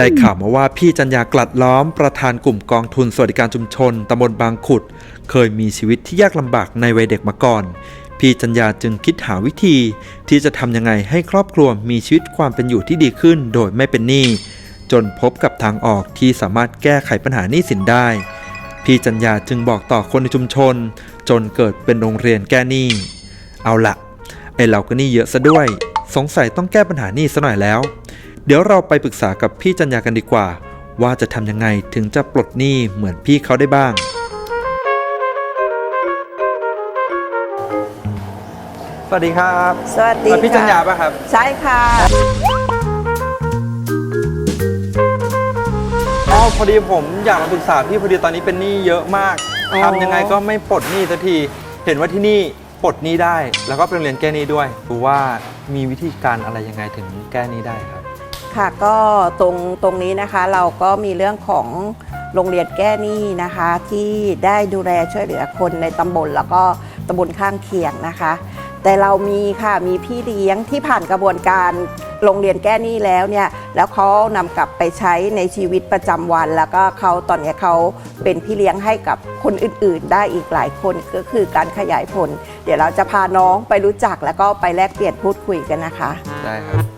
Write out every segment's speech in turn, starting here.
ได้ข่าวมาว่าพี่จัญญากลัดล้อมประธานกลุ่มกองทุนสวัสดิการชุมชนตำบลบางขุด เคยมีชีวิตที่ยากลำบากในวัยเด็กมาก่อน พี่จัญญาจึงคิดหาวิธี ที่จะทำยังไงให้ครอบครัวมีชีวิตความเป็นอยู่ที่ดีขึ้น โดยไม่เป็นหนี้จนพบกับทางออกที่สามารถแก้ไขปัญหาหนี้สินได้ พี่จัญญาจึงบอกต่อคนในชุมชน จนเกิดเป็นโรงเรียนแก้หนี้ เอาละไอเราก็หนี้เยอะซะด้วย สงสัยต้องแก้ปัญหาหนี้ซะหน่อยแล้ว เดี๋ยวเราไปปรึกษากับพี่จัญญากันดีกว่า ว่าจะทำยังไงถึงจะปลดหนี้เหมือนพี่เขาได้บ้าง สวัสดีครับสวัสดีพี่จัญญาค่ะป่ะครับ ใช่ค่ะอ๋อพอดีผมอยากมาปรึกษาพี่พอดีตอนนี้เป็นหนี้เยอะมากอ๋อทำยังไงก็ไม่ปลดหนี้สักที เห็นว่าที่นี่ปลดหนี้ได้ แล้วก็เป็นโรงเรียนแก้หนี้ด้วยดูว่ามีวิธีการอะไรยังไงถึงแก้หนี้ได้ครับ ค่ะก็ตรงตรงนี้นะคะเราก็มีเรื่องของโรงเรียนแก้หนี้นะคะ ที่ได้ดูแลช่วยเหลือคนในตำบลแล้วก็ตำบลข้างเคียงนะคะ แต่เรามีค่ะมีพี่เลี้ยงที่ผ่านกระบวนการโรงเรียนแก้หนี้แล้วเนี่ยแล้วเขานำกลับไปใช้ในชีวิตประจำวัน แล้วก็เขาตอนนี้เขาเป็นพี่เลี้ยงให้กับคนอื่น ๆ ได้อีกหลายคนก็คือการขยายผล เดี๋ยวเราจะพาน้องไปรู้จักแล้วก็ไปแลกเปลี่ยนพูดคุยกันนะคะ ได้ครับ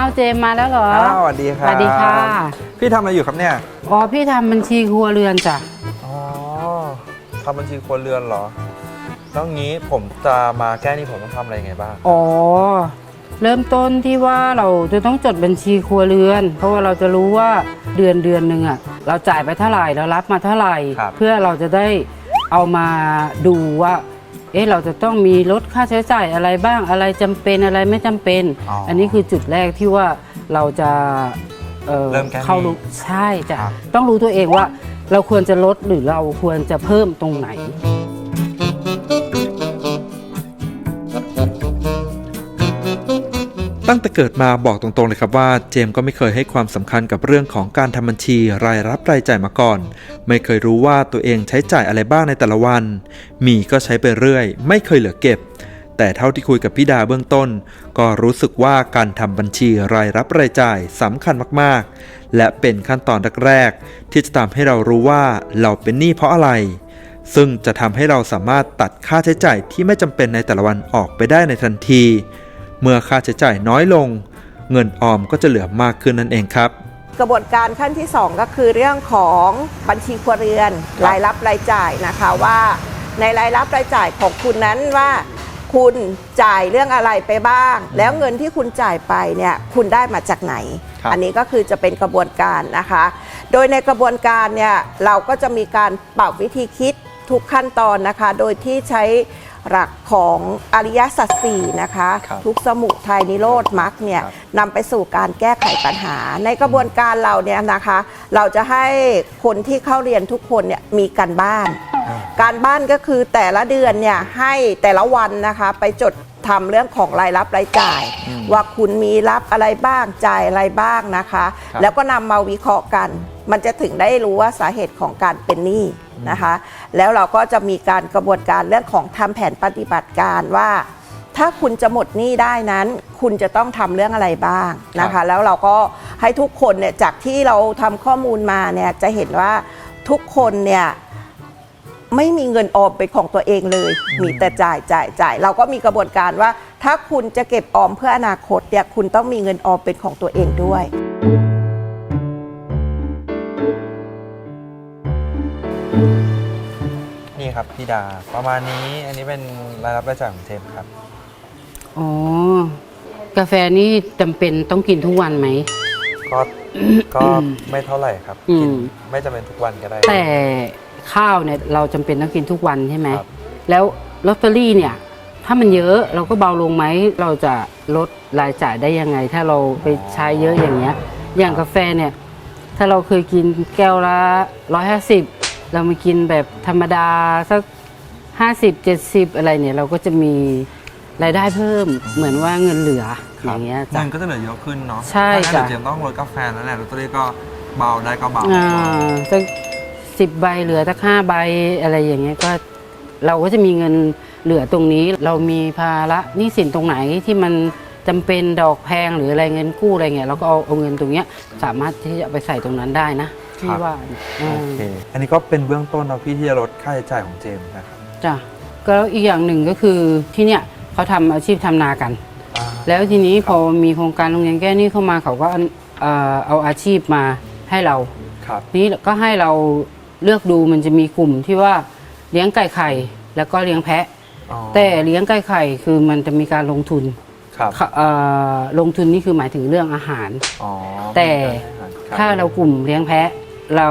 าวเจมมาแล้วเหรออ้าวสวัสดีครับสวัสดีค่ะพี่ทำอะไรอยู่ครับเนี่ยอ๋อพี่ทำบัญชีครัวเรือนจ้ะอ๋อทำบัญชีครัวเรือนเหรอแล้วงี้ผมจะมาแก้หนี้ผมต้องทำอะไรยังไงบ้างอ๋อเริ่มต้นที่ว่าเราจะต้องจดบัญชีครัวเรือน เพราะว่าเราจะรู้ว่าเดือนเดือนหนึ่งอะเราจ่ายไปเท่าไหร่เรารับมาเท่าไหร่ครับเพื่อเราจะได้เอามาดูว่า เอ๊ะเราจะต้องมีลดค่าใช้จ่ายอะไรบ้างอะไรจำเป็นอะไรไม่จำเป็นอันนี้คือจุดแรกที่ว่าเราจะอ่อเริ่มแก้หนี้เข้ารู้ใช่จ้ะครับ ต้องรู้ตัวเองว่า เราควรจะลดหรือเราควรจะเพิ่มตรงไหน ตั้งแต่เกิดมาบอกตรงๆเลยครับว่าเจมส์ก็ไม่เคยให้ความสำคัญกับเรื่องของการทำบัญชีรายรับรายจ่ายมาก่อน ไม่เคยรู้ว่าตัวเองใช้จ่ายอะไรบ้างในแต่ละวัน มีก็ใช้ไปเรื่อย ไม่เคยเหลือเก็บ แต่เท่าที่คุยกับพี่ดาเบื้องต้น ก็รู้สึกว่าการทำบัญชีรายรับรายจ่ายสำคัญมากๆ และเป็นขั้นตอนแรกๆที่จะทำให้เรารู้ว่าเราเป็นหนี้เพราะอะไรซึ่งจะทำให้เราสามารถตัดค่าใช้จ่ายที่ไม่จำเป็นในแต่ละวันออกไปได้ในทันที เมื่อค่าใช้จ่ายน้อยลง เงินออมก็จะเหลือมากขึ้นนั่นเองครับ กระบวนการขั้นที่ 2 ก็คือเรื่องของบัญชีครัวเรือนรายรับรายจ่ายนะคะว่าในรายรับรายจ่ายของคุณนั้นว่าคุณจ่ายเรื่องอะไรไปบ้าง แล้วเงินที่คุณจ่ายไปเนี่ยคุณได้มาจากไหนครับอันนี้ก็คือจะเป็นกระบวนการนะคะ โดยในกระบวนการเนี่ยเราก็จะมีการปรับวิธีคิดทุกขั้นตอนนะคะ โดยที่ใช้ หลักของอริยสัจสี่นะคะ ครับทุกสมุทัยนิโรธมรรคเนี่ยครับ นำไปสู่การแก้ไขปัญหา ในกระบวนการเราเนี่ยนะคะ เราจะให้คนที่เข้าเรียนทุกคนเนี่ยมีการบ้านการบ้านก็คือแต่ละเดือนเนี่ยให้แต่ละวันนะคะไปจดทำเรื่องของรายรับรายจ่าย อืมว่าคุณมีรับอะไรบ้างจ่ายอะไรบ้างนะคะ ครับ แล้วก็นำมาวิเคราะห์กัน มันจะถึงได้รู้ว่าสาเหตุของการเป็นหนี้ นะคะ แล้วเราก็จะมีการกระบวนการเรื่องของทำแผนปฏิบัติการว่า ถ้าคุณจะหมดหนี้ได้นั้น คุณจะต้องทำเรื่องอะไรบ้างนะครัคะบแล้วเราก็ให้ทุกคนเนี่ยจากที่เราทำข้อมูลมาเนี่ยจะเห็นว่าทุกคนเนี่ยไม่มีเงินออมเป็นของตัวเองเลย มีแต่จ่ายจ่ายจ่าย เราก็มีกระบวนการว่า ถ้าคุณจะเก็บออมเพื่ออนาคตเนี่ยคุณต้องมีเงินออมเป็นของตัวเองด้วย นี่ครับพี่ดา ประมาณนี้ อันนี้เป็นรายรับรายจ่ายของเจมส์ครับ อ๋อ กาแฟนี่จำเป็นต้องกินทุกวันไหม ก็ก็ไม่เท่าไหร่ครับอืมกินไม่จำเป็นทุกวันก็ได้ แต่ข้าวเนี่ยเราจำเป็นต้องกินทุกวันใช่ไหม ครับ แล้วลอตเตอรี่เนี่ย ถ้ามันเยอะเราก็เบาลงไหม เราจะลดรายจ่ายได้ยังไง ถ้าเราไปใช้เยอะอย่างเงี้ย อย่างกาแฟเนี่ย ถ้าเราเคยกินแก้วละร้อยห้าสิบ เรามากินแบบธรรมดาสักห้าสิบเจ็ดสิบอะไรเนี่ยเราก็จะมีรายได้เพิ่มเหมือนว่าเงินเหลืออย่างเงี้ยจ้ะ เงินก็จะเหลือเยอะขึ้นเนาะใช่ถ้างั้นจ้ะ เดี๋ยวเจมส์ต้องลดกาแฟแล้วแหละลอตเตอรี่ก็เบาได้ก็เบาอ่าสักสิบใบเหลือสักห้าใบอะไรอย่างเงี้ยก็เราก็จะมีเงินเหลือตรงนี้ เรามีภาระหนี้สินตรงไหนที่มันจำเป็นดอกแพงหรืออะไรเงินกู้อะไรเงี้ยเราก็เอาเอาเงินตรงเนี้ยสามารถที่จะเอาไปใส่ตรงนั้นได้นะ พี่ว่าเนี่ยอืโอมเคอันนี้ก็เป็นเบื้องต้นเราพี่ที่จะลดค่าใช้จ่ายของเจมส์นะครับจ้ะก็อีกอย่างหนึ่งก็คือที่เนี่ยเขาทำอาชีพทำนากัน อ่าแล้วทีนี้พอมีโครงการโรงเรียนแก้หนี้เข้ามาเขาก็เอ่อเอาอาชีพมาให้เรา ครับนี่ก็ให้เราเลือกดูมันจะมีกลุ่มที่ว่าเลี้ยงไก่ไข่แล้วก็เลี้ยงแพะ อ๋อแต่เลี้ยงไก่ไข่คือมันจะมีการลงทุนครับเอ่อลงทุนนี่คือหมายถึงเรื่องอาหาร อ๋อแต่ครับ ถ้าเรากลุ่มเลี้ยงแพะ เรา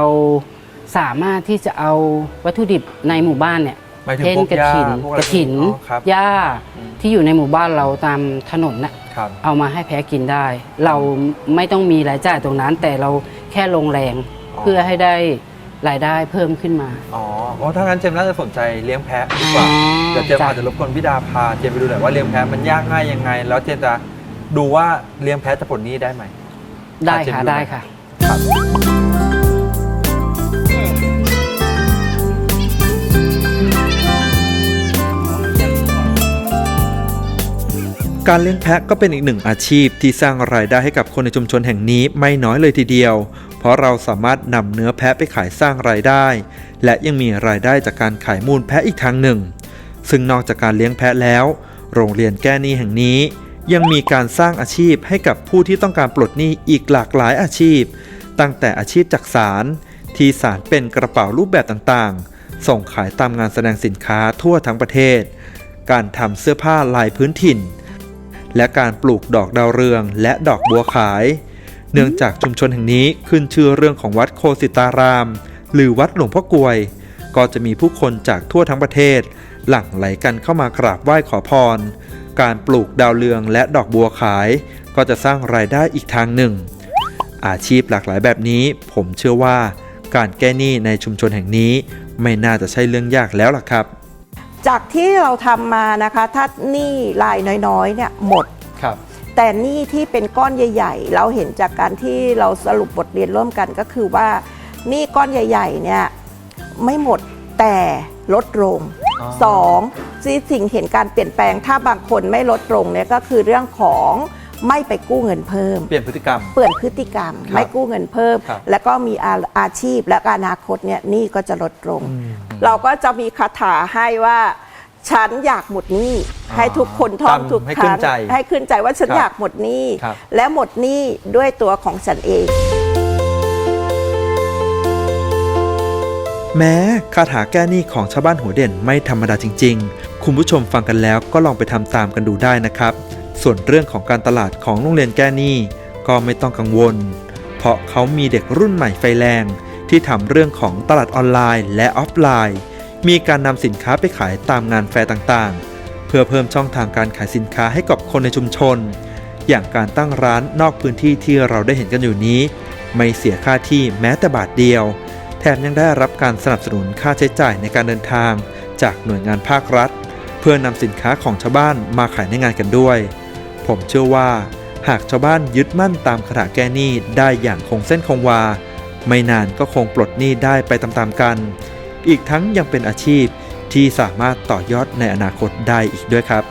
สามารถที่จะเอาวัตถุดิบในหมู่บ้านเนี่ยหมายถึงเช่นพวกกระหญ้าถินพวอไกระถินอ๋อครับหญ้าอืม ที่อยู่ในหมู่บ้านเราตามถนนน่ะครับ เอามาให้แพะกินได้ เราไม่ต้องมีรายจ่ายตรงนั้น แต่เราแค่ลงแรงอ๋อ เพื่อให้ได้รายได้เพิ่มขึ้นมา อ๋อโอ้ถ้างั้นเจมส์น่าจะสนใจเลี้ยงแพะดีกว่าอ๋อเดี๋ยวเจมส์จ้ะ อาจจะรบกวนพี่ดาพาเจมส์ไปดูหน่อยว่าเลี้ยงแพะมันยากง่ายยังไง แล้วเจมส์จะดูว่าเลี้ยงแพะจะปลดหนี้ได้ไหม ได้อาจจะค่ะดูได้หน่อยค่ะ ครับ การเลี้ยงแพะก็เป็นอีกหนึ่งอาชีพที่สร้างรายได้ให้กับคนในชุมชนแห่งนี้ไม่น้อยเลยทีเดียว เพราะเราสามารถนำเนื้อแพะไปขายสร้างรายได้ และยังมีรายได้จากการขายมูลแพะอีกทางหนึ่ง ซึ่งนอกจากการเลี้ยงแพะแล้ว โรงเรียนแก้หนี้แห่งนี้ ยังมีการสร้างอาชีพให้กับผู้ที่ต้องการปลดหนี้อีกหลากหลายอาชีพ ตั้งแต่อาชีพจักสารที่สารเป็นกระเป๋ารูปแบบต่างๆ ส่งขายตามงานแสดงสินค้าทั่วทั้งประเทศ การทำเสื้อผ้าลายพื้นถิ่น และการปลูกดอกดาวเรือง และดอกบัวขาย เนื่องจากชุมชนแห่งนี้ขึ้นชื่อเรื่องของวัดโคสิตาราม หรือวัดหลวงพ่อกวย ก็จะมีผู้คนจากทั่วทั้งประเทศ หลั่งไหลกันเข้ามากราบไหว้ขอพร การปลูกดาวเรืองและดอกบัวขาย ก็จะสร้างรายได้อีกทางหนึ่ง อาชีพหลากหลายแบบนี้ ผมเชื่อว่า การแก้หนี้ในชุมชนแห่งนี้ไม่น่าจะใช่เรื่องยากแล้วล่ะครับ จากที่เราทำมานะคะถ้าหนี้รายน้อยๆเนี่ยหมด ครับ แต่หนี้ที่เป็นก้อนใหญ่ ๆ เราเห็นจากการที่เราสรุปบทเรียนร่วมกันก็คือว่าหนี้ก้อนใหญ่ ๆ เนี่ยไม่หมดแต่ลดลงอ๋อ สองที่สิ่งเห็นการเปลี่ยนแปลงถ้าบางคนไม่ลดลงเนี่ยก็คือเรื่องของไม่ไปกู้เงินเพิ่ม เปลี่ยนพฤติกรรม เปลี่ยนพฤติกรรม ครับไม่กู้เงินเพิ่ม ครับแล้วก็มีอาอาชีพและอนาคตเนี่ยหนี้ก็จะลดลง เราก็จะมีคาถาให้ว่าฉันอยากหมดหนี้อ่าให้ทุกคนท่องจำทุกให้คขึ้รั้นงใจให้ขึ้นใจว่าฉันครับอยากหมดหนี้ครับและหมดหนี้ด้วยตัวของฉันเอง แม้คาถาแก้หนี้ของชาวบ้านหัวเด่นไม่ธรรมดาจริง ๆ คุณผู้ชมฟังกันแล้วก็ลองไปทำตามกันดูได้นะครับ ส่วนเรื่องของการตลาดของโรงเรียนแก้หนี้ก็ไม่ต้องกังวล เพราะเขามีเด็กรุ่นใหม่ไฟแรง ที่ทำเรื่องของตลาดออนไลน์และออฟไลน์ มีการนำสินค้าไปขายตามงานแฟร์ต่างๆ เพื่อเพิ่มช่องทางการขายสินค้าให้กับคนในชุมชน อย่างการตั้งร้านนอกพื้นที่ที่เราได้เห็นกันอยู่นี้ ไม่เสียค่าที่แม้แต่บาทเดียว แถมยังได้รับการสนับสนุนค่าใช้จ่ายในการเดินทาง จากหน่วยงานภาครัฐ เพื่อนำสินค้าของชาวบ้านมาขายในงานกันด้วย ผมเชื่อว่า หากชาวบ้านยึดมั่นตามคาถาแก้หนี้ได้อย่างคงเส้นคงวา ไม่นานก็คงปลดหนี้ได้ไปตามๆกัน อีกทั้งยังเป็นอาชีพที่สามารถต่อยอดในอนาคตได้อีกด้วยครับ